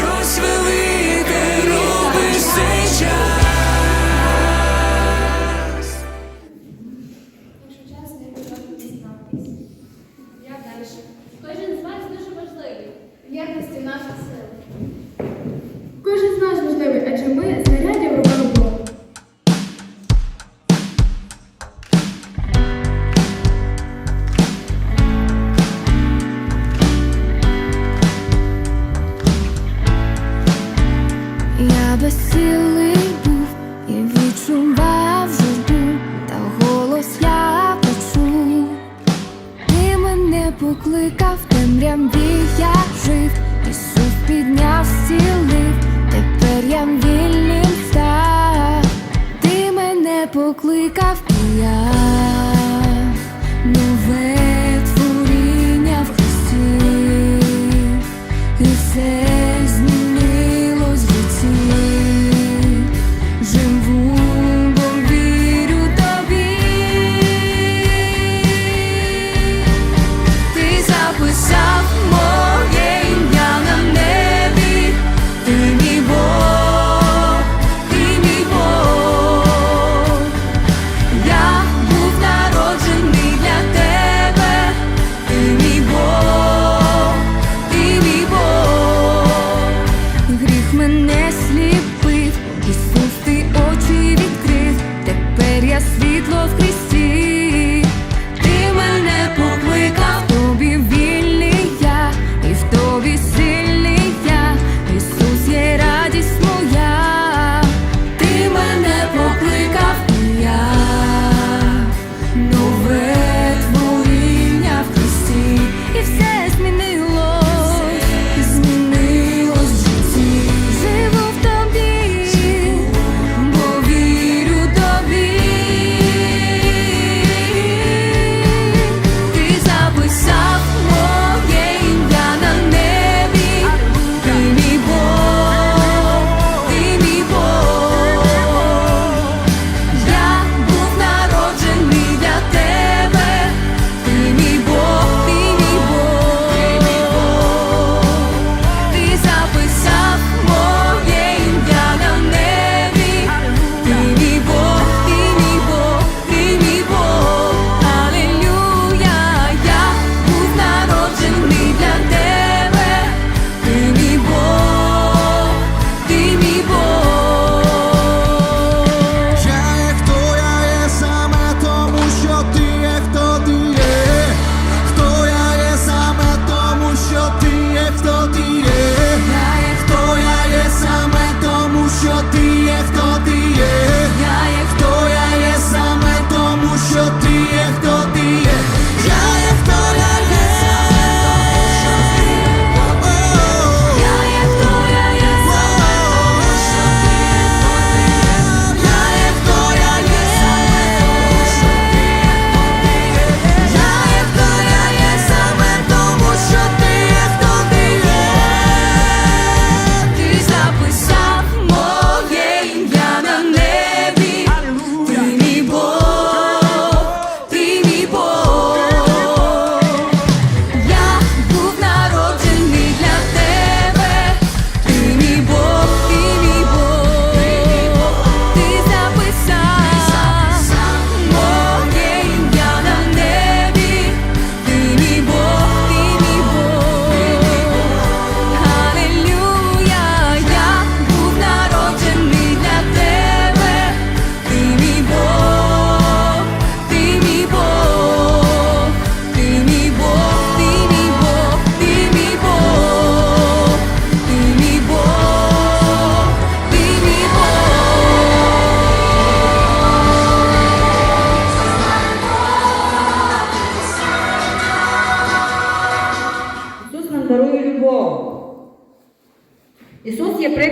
щось велике. веселий та голос я почув, ти мене покликав, темряві я жив, Ісус підняв сілив, тепер я вільним став, ти мене покликав і я.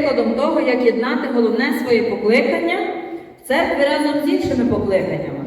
прикладом того, як єднати головне своє покликання це церкві разом з іншими покликаннями.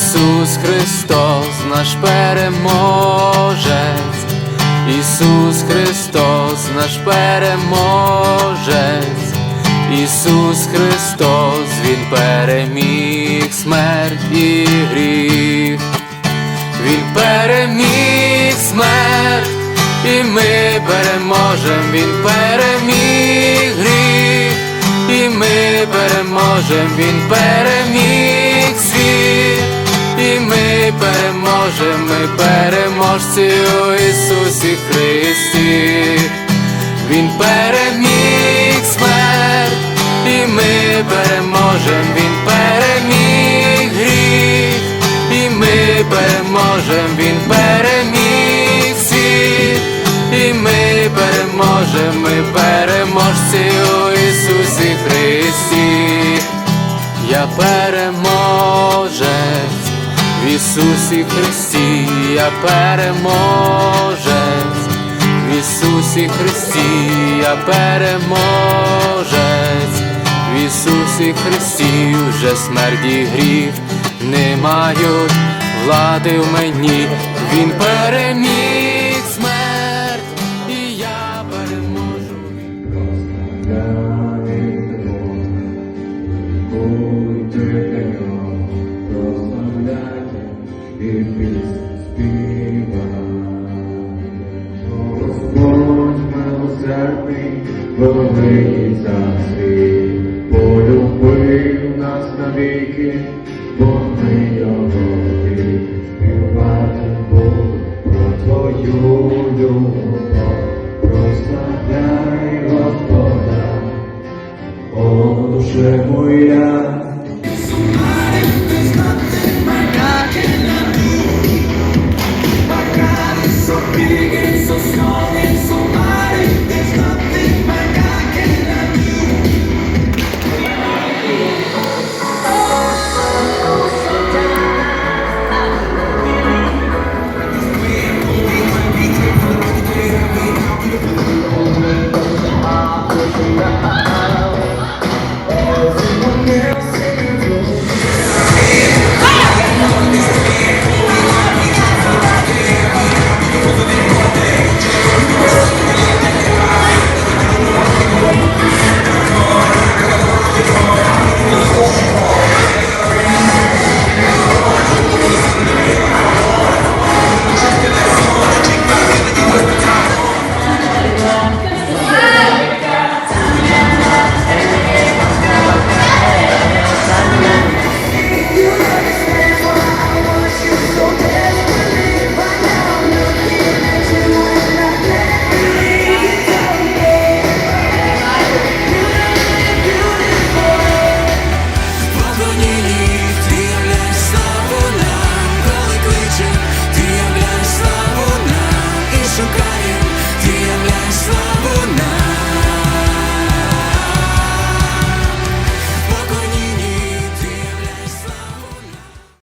Ісус Христос, наш переможець, Ісус Христос, наш переможець, Ісус Христос, Він переміг смерть і гріх. Він переміг смерть, і ми переможем, Він переміг гріх, і ми переможем, Він переміг переможем, ми переможці у Ісусі Христі. Він переміг смерть, і ми переможем, Він переміг гріх, і ми переможем, Він переміг світ, і ми переможем, ми переможці у Ісусі Христі. Я переможець в Ісусі Христі, я переможець. В Ісусі Христі я переможець, в Ісусі Христі вже смерть і гріх не мають влади в мені, Він переміг великий царстві, полюбив нас навіки, бо ми його співати Бог про твою любов, прославляй Господа, о душе моя,